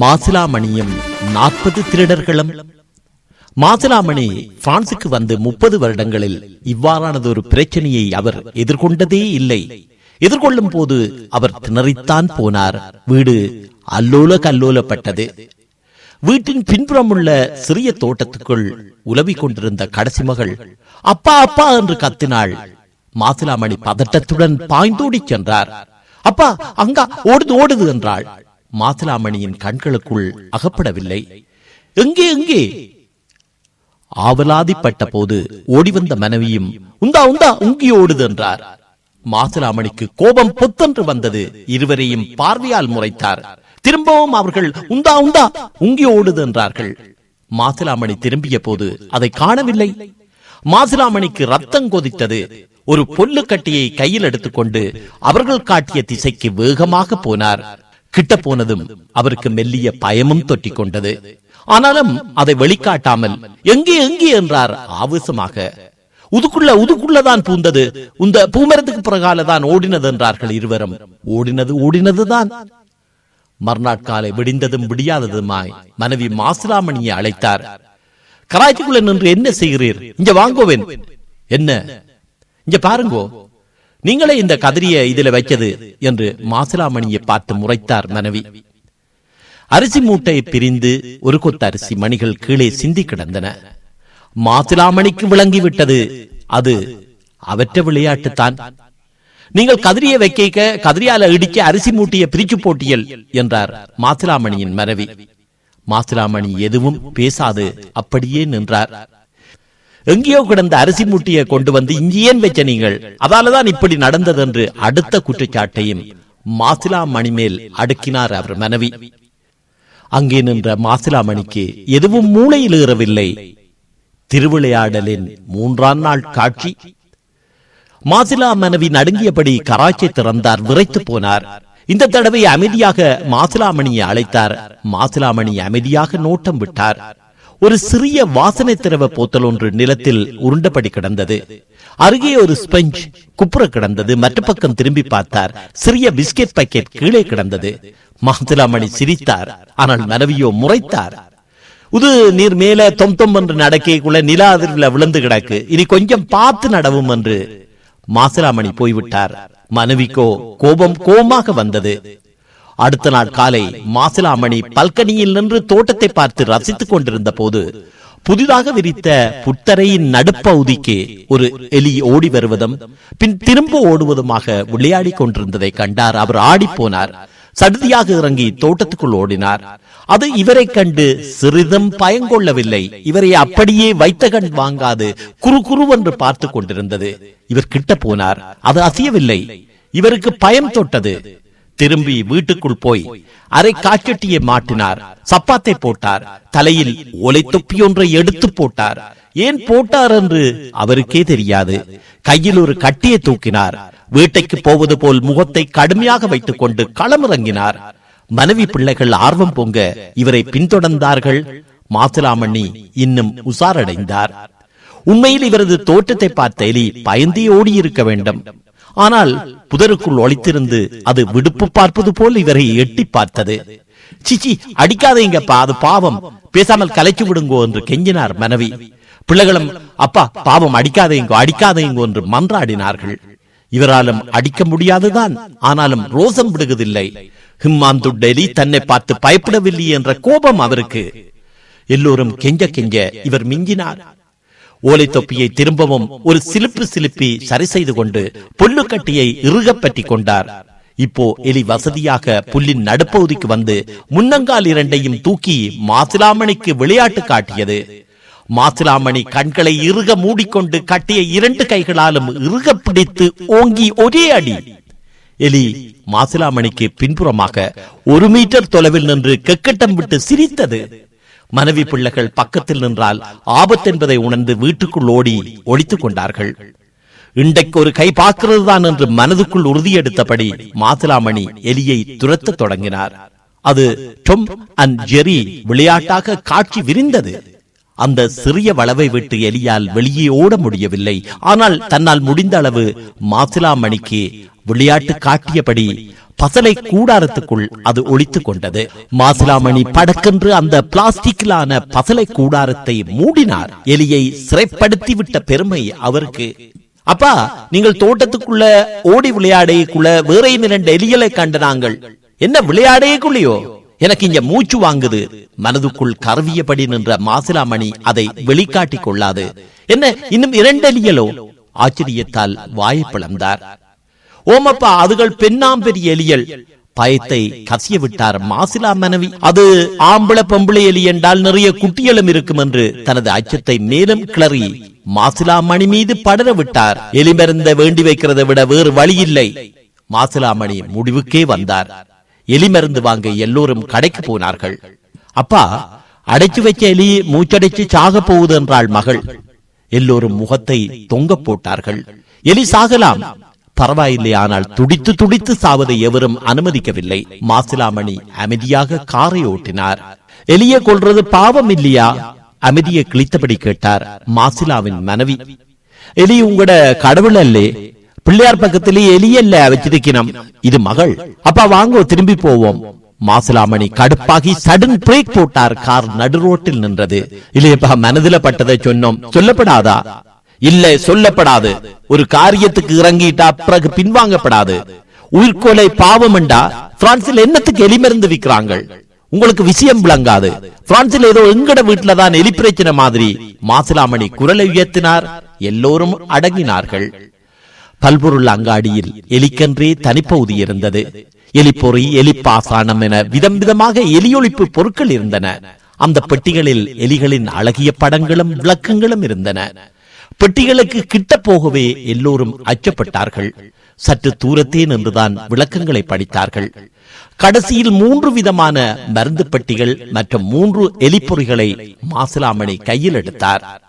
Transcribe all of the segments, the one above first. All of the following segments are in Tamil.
மாசிலாமணியும் நாற்பது திருடர்களும். மாசிலாமணி பிரான்சுக்கு வந்து முப்பது வருடங்களில் இவ்வாறானது ஒரு பிரச்சனையை அவர் எதிர்கொண்டதே இல்லை. எதிர்கொள்ளும் போது அவர் திணறித்தான் போனார். வீடு அல்லோல கல்லோலப்பட்டது வீட்டின் பின்புறம் உள்ள சிறிய தோட்டத்துக்குள் உலவிக் கொண்டிருந்த கடைசி மகள் அப்பா அப்பா என்று கத்தினாள். மாசிலாமணி பதட்டத்துடன் பாய்ந்தோடி சென்றார். அப்பா அங்கா ஓடுது ஓடுது என்றாள். மாசிலாமணியின் கண்களுக்குள் அகப்படவில்லை. எங்கே எங்கே? ஆவலாதிப்பட்ட போது ஓடி வந்த மனைவியும் உந்தா உந்தா உங்கி ஓடுது என்றார். மாசிலாமணிக்கு கோபம் பொத்தென்று வந்தது. இருவரையும் பார்வையால் முறைத்தார். திரும்பவும் அவர்கள் உந்தா உந்தா உங்கி ஓடுது என்றார்கள். மாசிலாமணி திரும்பிய போது அதை காணவில்லை. மாசிலாமணிக்கு ரத்தம் கொதித்தது. ஒரு பொல்லு கட்டியை கையில் எடுத்துக்கொண்டு அவர்கள் காட்டிய திசைக்கு வேகமாக போனார். கிட்ட போனதும் அவருக்கு மெல்லிய பயமும் தொட்டிக் கொண்டது ஆனாலும் அதை வெளிக்காட்டாமல் எங்கே எங்கே? என்றார் ஆவேசமாக. உதுக்குள்ள உதுக்குள்ளதான் பூந்தது. இந்த பூமரத்துக்கு பிறகால தான் ஓடினது என்றார்கள் இருவரும். ஓடினது ஓடினதுதான் மறுநாட்காலை விடிந்ததும் விடியாததுமாய் மனைவி மாசிலாமணியை அழைத்தார். கராய்ச்சிக்குள்ள நின்று என்ன செய்கிறீர்? இங்க வாங்கோவேன் என்ன? இங்க பாருங்கோ. நீங்களே இந்த கதிரிய இதில் வைச்சது என்று மாசிலாமணியை பார்த்து முறைத்தார் மனைவி. அரிசி மூட்டை பிரிந்து ஒரு கொத்த அரிசி மணிகள் கீழே சிந்தி கிடந்தன. மாசிலாமணிக்கு விளங்கிவிட்டது. அது அவற்ற விளையாட்டுத்தான். நீங்கள் கதிரியை வைக்க கதிரியால இடிக்க அரிசி மூட்டிய பிரிச்சு போட்டியல் என்றார் மாசிலாமணியின் மனைவி. மாசிலாமணி எதுவும் பேசாது அப்படியே நின்றார். எங்கேயோ கிடந்த அரிசி மூட்டியை கொண்டு வந்து இங்கேன் வச்ச நீங்கள். அதாலதான் இப்படி நடந்தது என்று அடுத்த குற்றச்சாட்டையும் மாசிலா மணிமேல் அடுக்கினார் அவர் மனைவி. அங்கே நின்ற மாசிலா மணிக்கு எதுவும் மூளையில் ஏறவில்லை. திருவிளையாடலின் மூன்றாம் நாள் காட்சி. மாசிலா மனைவி நடுங்கியபடி கராச்சி திறந்தார் விரைத்து போனார். இந்த தடவை அமைதியாக மாசிலாமணியை அழைத்தார். மாசிலாமணி அமைதியாக நோட்டம் விட்டார். ஒரு சிறிய வாசனை திரவ போத்தல் ஒன்று நிலத்தில் உருண்டபடி கிடந்தது. அருகே ஒரு ஸ்பெஞ்ச் குப்புற கிடந்தது. மற்ற பக்கம் திரும்பி பார்த்தார். சிறிய பிஸ்கெட் பாக்கெட் கீழே கிடந்தது. மாசிலாமணி சிரித்தார். ஆனால் மனைவியோ முறைத்தார். உது நீர் மேல தொம் தொம் என்று நடக்கைக்குள்ள நில அதிர்வுல விழுந்து கிடக்கு. இனி கொஞ்சம் பார்த்து நடவும் என்று. மாசிலாமணி போய்விட்டார். மனைவிக்கோ கோபம் கோபமாக வந்தது. அடுத்த நாள் காலை மாசிலாமணி பல்கனியில் நின்று தோட்டத்தை பார்த்து ரசித்துக் கொண்டிருந்த போது புதிதாக விரித்த புத்தரையின் நடுப்பகுதிக்கு ஒரு எலி ஓடி வருவதும் பின் திரும்ப ஓடுவதுமாக விளையாடி கொண்டிருந்ததை கண்டார். அவர் ஆடிப்போனார் சடுதியாக இறங்கி தோட்டத்துக்குள் ஓடினார். அது இவரை கண்டு சிறிதும் பயங்கொள்ளவில்லை. இவரை அப்படியே வைத்த கண் வாங்காது குறு குருவென்று பார்த்து கொண்டிருந்தது. இவர் கிட்ட போனார். அது அசையவில்லை. இவருக்கு பயம் தொட்டது. திரும்பி வீட்டுக்குள் போய் அரை காச்சட்டியை மாட்டினார். சப்பாத்தை போட்டார். தலையில் ஒலை தொப்பி ஒன்றை எடுத்து போட்டார். ஏன் போட்டார் என்று அவருக்கே தெரியாது. கையில் ஒரு கட்டியை தூக்கினார். வீட்டைக்கு போவது போல் முகத்தை கடுமையாக வைத்துக் கொண்டு களமிறங்கினார். மனைவி பிள்ளைகள் ஆர்வம் பொங்க இவரை பின்தொடர்ந்தார்கள். மாசிலாமணி இன்னும் உசாரடைந்தார். உண்மையில் இவரது தோற்றத்தை பார்த்த எலி பயந்தே ஓடி இருக்க வேண்டும். ஆனால் புதருக்குள் ஒளித்திருந்து அது விடுப்பு பார்ப்பது போல் இவரை எட்டி பார்த்தது. சிச்சி அடிக்காதீங்கப்பா அது பாவம். பேசாமல் கலைச்சு விடுங்கோ என்று கெஞ்சினார் மனைவி. பிள்ளைகளும் அப்பா பாவம் அடிக்காதீங்கோ அடிக்காதீங்கோ என்று மன்றாடினார்கள். இவராலும் அடிக்க முடியாதுதான் ஆனாலும் ரோசம் விடுவதில்லை. ஹிம்மாந்து டெலி தன்னை பார்த்து பயப்படவில்லை என்ற கோபம் அவருக்கு. எல்லோரும் கெஞ்ச கெஞ்ச இவர் மிஞ்சினார். ஓலை தொப்பியை திரும்பவும் ஒரு சிலிப்பு சிலிப்பி சரி செய்து கொண்டு புல்லுக்கட்டியை கட்டியை பற்றி கொண்டார். இப்போ எலி வசதியாக புல்லின் நடுப்பகுதிக்கு வந்து முன்னங்கால் இரண்டையும் தூக்கி மாசிலாமணிக்கு விளையாட்டு காட்டியது. மாசிலாமணி கண்களை இறுக மூடிக்கொண்டு கட்டிய இரண்டு கைகளாலும் இறுக பிடித்து ஓங்கி ஒரே அடி. எலி மாசிலாமணிக்கு பின்புறமாக ஒரு மீட்டர் தொலைவில் நின்று கெக்கட்டம் விட்டு சிரித்தது. மனைவி பிள்ளைகள் பக்கத்தில் நின்றால் ஆபத்து என்பதை உணர்ந்து வீட்டுக்குள் ஓடி ஒழித்துக் கொண்டார்கள். இன்றைக்கு ஒரு கை பார்க்கிறது தான் என்று மனதுக்குள் உறுதியெடுத்தபடி மாசிலாமணி எலியை துரத்த தொடங்கினார். அது டொம் அண்ட் ஜெரி விளையாட்டாக காட்சி விரிந்தது. அந்த சிறிய வளவை விட்டு எலியால் வெளியே ஓட முடியவில்லை. ஆனால் தன்னால் முடிந்த அளவு மாசிலாமணிக்கு விளையாட்டு காட்டியபடி பசலை கூடாரத்துக்குள் அது ஒழித்துக் கொண்டது. மாசிலாமணி படக்கென்று அந்த பிளாஸ்டிக்கிலான பசலை கூடாரத்தை மூடினார். எலியை சிறைப்படுத்தி விட்ட பெருமை அவருக்கு. அப்பா நீங்கள் தோட்டத்துக்குள்ள ஓடி விளையாடைக்குள்ள வேற இரண்டு எலிகளை கண்டு நாங்கள். என்ன விளையாடையக்குள்ளையோ எனக்கு இங்க மூச்சு வாங்குது. மனதுக்குள் கருவியபடி நின்ற மாசிலாமணி அதை வெளிக்காட்டிக் கொள்ளாது. என்ன இன்னும் இரண்டு எலியலோ ஆச்சரியத்தால் வாயை பிளந்தார். ஓமப்பா அதுகள் பெண்ணாம்பெரிய எலியல். பயத்தை கசிய விட்டார் மாசிலா மனைவி. அது ஆம்பள பொம்பளை எலி என்றால் நிறைய குட்டியலும் இருக்கும் என்று தனது அச்சத்தை மேலும் கிளறி மாசிலா மணி மீது படர விட்டார் எலி மருந்த வேண்டி வைக்கிறதை விட வேறு வழி இல்லை மாசிலாமணி முடிவுக்கே வந்தார். எலி மருந்து வாங்க எல்லோரும் கடைக்கு போனார்கள். அப்பா அடைச்சு வச்ச எலி மூச்சடைச்சு சாக போகுது என்றாள் மகள். எல்லோரும் முகத்தை தொங்க போட்டார்கள். எலி சாகலாம். பரவாயில்லை ஆனால் துடித்து துடித்து சாவதை எவரும் அனுமதிக்கவில்லை. மாசிலாமணி அமைதியாக காரை ஓட்டினார். எலிய கொள்றது பாவம் இல்லையா? அமைதியை கிழித்தபடி கேட்டார் மாசிலாவின் மனைவி. எலி உங்களோட கடவுள் அல்லே. பிள்ளையார் பக்கத்திலே எலியல்ல வச்சிருக்கணும் இது மகள். அப்பா வாங்கோ திரும்பி போவோம். மாசிலாமணி கடுப்பாகி சடன் பிரேக் போட்டார். கார் நடு ரோட்டில் நின்றது. இல்லையப்பா மனதில பட்டதை சொன்னோம். சொல்லப்படாதா? இல்ல சொல்லப்படாது. ஒரு காரியத்துக்கு இறங்கிட்டா பிறகு பின்வாங்கப்படாது. உயிர்கொலை பாவம்ண்டா பிரான்சில் என்னத்துக்கு எலிமருந்து விற்கிறாங்க உங்களுக்கு விஷயம் விளங்காது. பிரான்சில் ஏதோ எங்கட வீட்டுல தான் எலி பிரச்சனை மாதிரி. மாசிலாமணி குரலை உயர்த்தினார். எல்லோரும் அடங்கினார்கள். பல்பொருள் அங்காடியில் எலிக்கன்றே தனிப்பகுதி இருந்தது. எலிப்பொறி எலிப்பாசானம் என விதம் விதமாக எலியொழிப்பு பொருட்கள் இருந்தன. அந்த பெட்டிகளில் எலிகளின் அழகிய படங்களும் விளக்கங்களும் இருந்தன. பெட்டிகளுக்கு கிட்ட போகவே எல்லோரும் அச்சப்பட்டார்கள். சற்று தூரத்தே நின்றுதான் விளக்கங்களை படித்தார்கள். கடைசியில் மூன்று விதமான மருந்து பெட்டிகள் மற்றும் மூன்று எலிப்பொறிகளை மாசிலாமணி கையில் எடுத்தார்.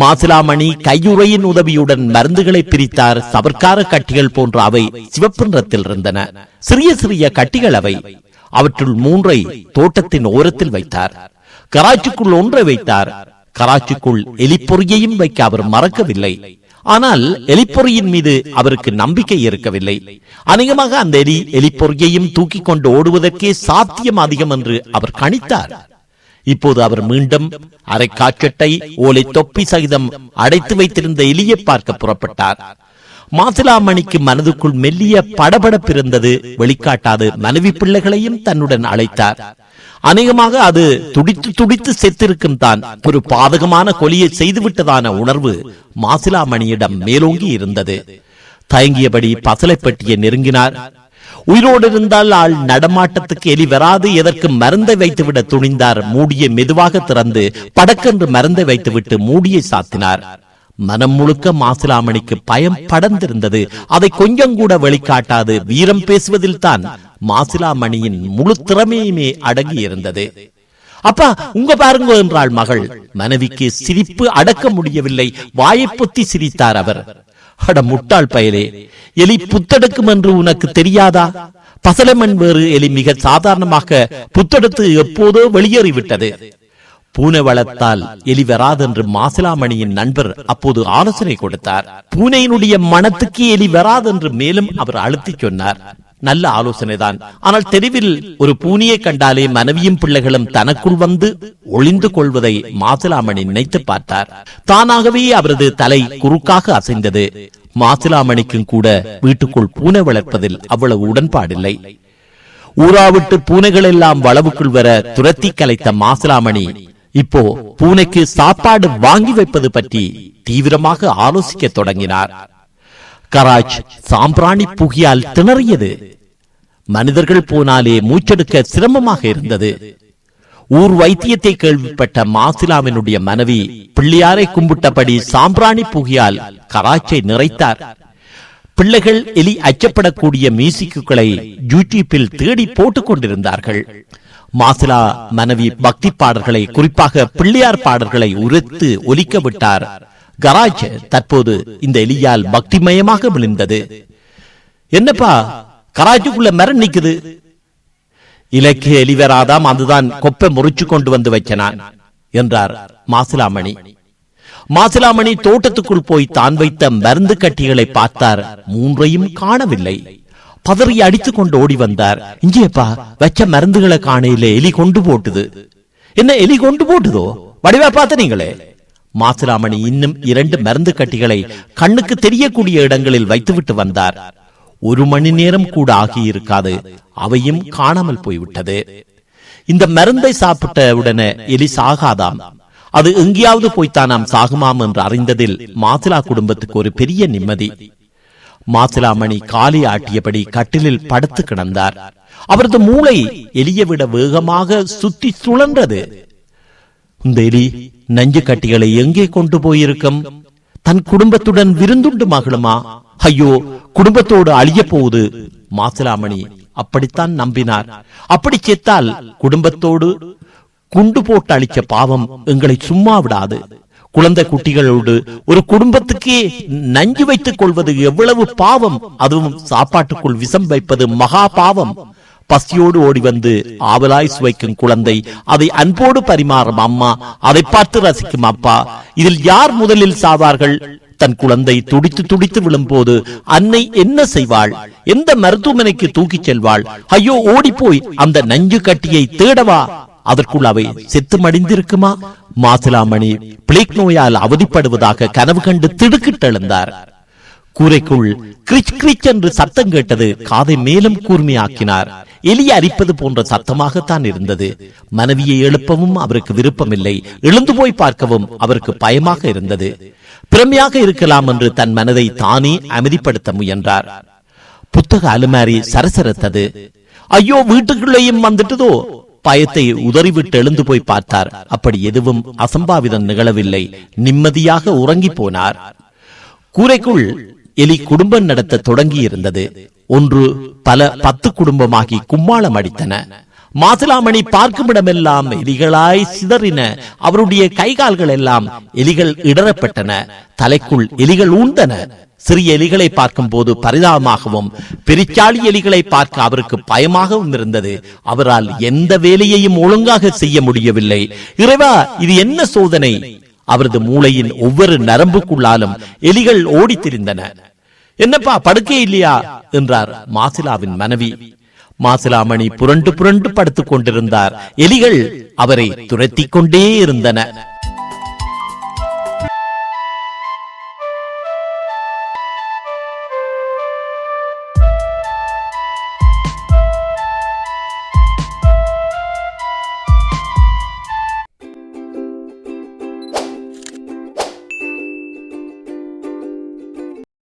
மாசிலாமணி கையுறையின் உதவியுடன் மருந்துகளை பிரித்தார். சவர்க்கார கட்டிகள் போன்ற அவை சிவப்பு நிறத்தில் இருந்தன. சிறிய சிறிய கட்டிகள் அவை. அவற்றுள் மூன்றை தோட்டத்தின் ஓரத்தில் வைத்தார். கராச்சிக்குள் ஒன்றை வைத்தார். கராச்சிக்குள் எலிப்பொறியையும் வைக்க அவர் மறக்கவில்லை. ஆனால் எலிப்பொறியின் மீது அவருக்கு நம்பிக்கை இருக்கவில்லை. அநேகமாக அந்த எலி எலிப்பொறியையும் தூக்கி கொண்டு ஓடுவதற்கே சாத்தியம் அதிகம் என்று அவர் கணித்தார். இப்போது அவர் மீண்டும் அரை காச்சட்டை ஓலை தொப்பி சகிதம் அடைத்து வைத்திருந்த எலியை பார்க்க புறப்பட்டார். மாசிலாமணிக்கு மனதுக்குள் மெல்லிய படபடப்பிருந்தது வெளிக்காட்டாது மனைவி பிள்ளைகளையும் தன்னுடன் அழைத்தார். அநேகமாக அது துடித்து துடித்து செத்திருக்கும் தான். ஒரு பாதகமான கொலியை செய்துவிட்டதான உணர்வு மாசிலாமணியிடம் மேலோங்கி இருந்தது. தயங்கியபடி பசலை பெட்டியை நெருங்கினார். உயிரோடு இருந்தால் ஆள் நடமாட்டத்துக்கு எலி வராது எதற்கு மருந்தை வைத்துவிட துணிந்தார். மூடியை மெதுவாக திறந்து படக்கென்று மருந்தை வைத்துவிட்டு மூடியை சாத்தினார். மனம் முழுக்க மாசிலாமணிக்கு பயம் படர்ந்திருந்தது. அதை கொஞ்சம் கூட வெளிக்காட்டாது வீரம் பேசுவதில் தான் மாசிலாமணியின் முழு திறமையுமே அடங்கி இருந்தது அப்பா உங்க பாருங்க என்றாள் மகள். மனைவிக்கு சிரிப்பு அடக்க முடியவில்லை. வாயை பொத்தி சிரித்தார் அவர். அட முட்டாள் பயலே எலி புத்தெடுக்கும் என்று உனக்கு தெரியாதா? பசலமன் வேறு எலி மிக சாதாரணமாக புத்தெடுத்து எப்போதோ வெளியேறிவிட்டது. பூனை வளர்த்தால் எலி வராதென்று மாசிலாமணியின் நண்பர் அப்போது ஆலோசனை கொடுத்தார். பூனையினுடைய மனத்துக்கு எலி வராதென்று மேலும் அவர் அழுத்தி சொன்னார். நல்ல ஆலோசனைதான். ஆனால் தெருவில் ஒரு பூனியை கண்டாலே மனைவியும் பிள்ளைகளும் தனக்குள் வந்து ஒளிந்து கொள்வதை மாசிலாமணி நினைத்து பார்த்தார். தானாகவே அவரது தலை குறுக்காக அசைந்தது. மாசிலாமணிக்கும் கூட வீட்டுக்குள் பூனை வளர்ப்பதில் அவ்வளவு உடன்பாடில்லை. ஊராவிட்டு பூனைகள் எல்லாம் வளவுக்குள் வர துரத்தி கலைத்த மாசிலாமணி இப்போ பூனைக்கு சாப்பாடு வாங்கி வைப்பது பற்றி தீவிரமாக ஆலோசிக்க தொடங்கினார். கராஜ் சாம்பிராணி புகியால் திணறியது. மனிதர்கள் போனாலே மூச்செடுக்க சிரமமாக இருந்தது. ஊர் வைத்தியத்தை கேள்விப்பட்ட மாசிலாவினுடைய மனைவி பிள்ளையாரை கும்பிட்டபடி சாம்பிராணி புகியால் கராச்சை நிறைத்தார். பிள்ளைகள் எலி அச்சப்படக்கூடிய மியூசிக்குகளை யூடியூப்பில் தேடி போட்டுக் கொண்டிருந்தார்கள். மாசிலா மனைவி பக்தி பாடல்களை குறிப்பாக பிள்ளையார் பாடல்களை உரைத்து ஒலிக்க விட்டார். கராஜ் தற்போது இந்த எலியால் பக்திமயமாக விழுந்தது. என்னப்பா கராஜுக்குள்ள மரம் நிக்குது? இலக்கிய எலிவராதாம் அதுதான் கொப்பை முறிச்சு கொண்டு வந்து வைக்கனான் என்றார் மாசிலாமணி. மாசிலாமணி தோட்டத்துக்குள் போய் தான் வைத்த மருந்து கட்டிகளை பார்த்தார் மூன்றையும் காணவில்லை. பதறி அடித்துக் கொண்டு ஓடி வந்தார். இங்கேப்பா வச்ச மருந்துகளை காணையில எலி கொண்டு போட்டுது. என்ன எலி கொண்டு போட்டுதோ? வடிவா பார்த்த நீங்களே? மாசிலாமணி இன்னும் இரண்டு மருந்து கட்டிகளை கண்ணுக்கு தெரியக்கூடிய இடங்களில் வைத்துவிட்டு வந்தார். ஒரு மணி நேரம் கூட ஆகியிருக்காது. அவையும் காணாமல் போய்விட்டது. இந்த மருந்தை சாப்பிட்ட உடனே எலி சாகாதாம் அது எங்கேயாவது போய்த்தானாம் சாகுமாம் என்று அறிந்ததில் மாசிலா குடும்பத்துக்கு ஒரு பெரிய நிம்மதி. மாசிலாமணி காலி ஆட்டியபடி கட்டிலில் படுத்து கிடந்தார். அவரது மூளை எலியை விட வேகமாக சுத்தி சுழன்றது. இந்த எலி நஞ்சு கட்டிகளை எங்கே கொண்டு போயிருக்கும்? தன் குடும்பத்துடன் விருந்துண்டு மகளுமா? ஐயோ குடும்பத்தோடு அழிய போகுது மாசிலாமணி அப்படித்தான் நம்பினார். அப்படி செத்தால் குடும்பத்தோடு குண்டு போட்டு அழிச்ச பாவம் எங்களை சும்மா விடாது. குழந்தை குட்டிகளோடு ஒரு குடும்பத்துக்கே நஞ்சு வைத்துக் கொள்வது எவ்வளவு பாவம். அதுவும் சாப்பாட்டுக்குள் விஷம் வைப்பது மகா பாவம். பசியோடு ஓடி வந்து ஆவலாய் சுவைக்கும் குழந்தை. அதை அன்போடு பரிமாறும் அம்மா. அதை பார்த்து ரசிக்கும் அப்பா. இதில் யார் முதலில் சாவார்கள்? தன் குழந்தை துடித்து துடித்து விழும்போது அன்னை என்ன செய்வாள்? எந்த மருத்துவமனைக்கு தூக்கிச் செல்வாள்? ஐயோ ஓடிப்போய் அந்த நஞ்சு கட்டியை தேடவா? அதற்குள் அவை செத்து மடிந்திருக்குமா? மாசிலாமணி பிளேக் நோயால் அவதிப்படுவதாக கனவு கண்டு திடுக்கிட்டெழுந்தார். கூரைக்குள் கிரிச் கிரிச் என்று சத்தம் கேட்டது காதை மேலும் கூர்மையாக்கினார். எலி அரிப்பது போன்ற சத்தமாகத்தான் இருந்தது. மனைவியை எழுப்பவும் அவருக்கு விருப்பமில்லை. எழுந்து போய் பார்க்கவும் அவருக்கு பயமாக இருந்தது. பிரமையாக இருக்கலாம் என்று தன் மனதை தானே அமைதிப்படுத்த முயன்றார். புத்தக அலுமாரி சரசரத்தது. ஐயோ வீட்டுக்குள்ளேயும் வந்துட்டதோ? பயத்தை உதறிவிட்டு எழுந்து போய் பார்த்தார். அப்படி எதுவும் அசம்பாவிதம் நிகழவில்லை. நிம்மதியாக உறங்கி போனார். கூரைக்குள் எலி குடும்பம் நடத்த தொடங்கி இருந்தது ஒன்று பல பத்து குடும்பமாகி கும்மாளம் அடித்தன. மாசிலாமணி பார்க்கும் இடமெல்லாம் எலிகளாய் சிதறின. அவருடைய கைகால்கள் எல்லாம் எலிகள் இடரப்பட்டன தலைக்குள் எலிகள் ஊந்தன. சிறிய எலிகளை பார்க்கும் போது பரிதாபமாகவும் பெரிச்சாளி எலிகளை பார்க்க அவருக்கு பயமாகவும் இருந்தது. அவரால் எந்த வேலையையும் ஒழுங்காக செய்ய முடியவில்லை. இறைவா இது என்ன சோதனை? அவரது மூளையின் ஒவ்வொரு நரம்புக்குள்ளாலும் எலிகள் ஓடித் திரிந்தன என்னப்பா படுக்கே இல்லையா? என்றார் மாசிலாவின் மனைவி. மாசிலாமணி புரண்டு புரண்டு படுத்துக் கொண்டிருந்தார். எலிகள் அவரை துரத்திக் கொண்டே இருந்தன.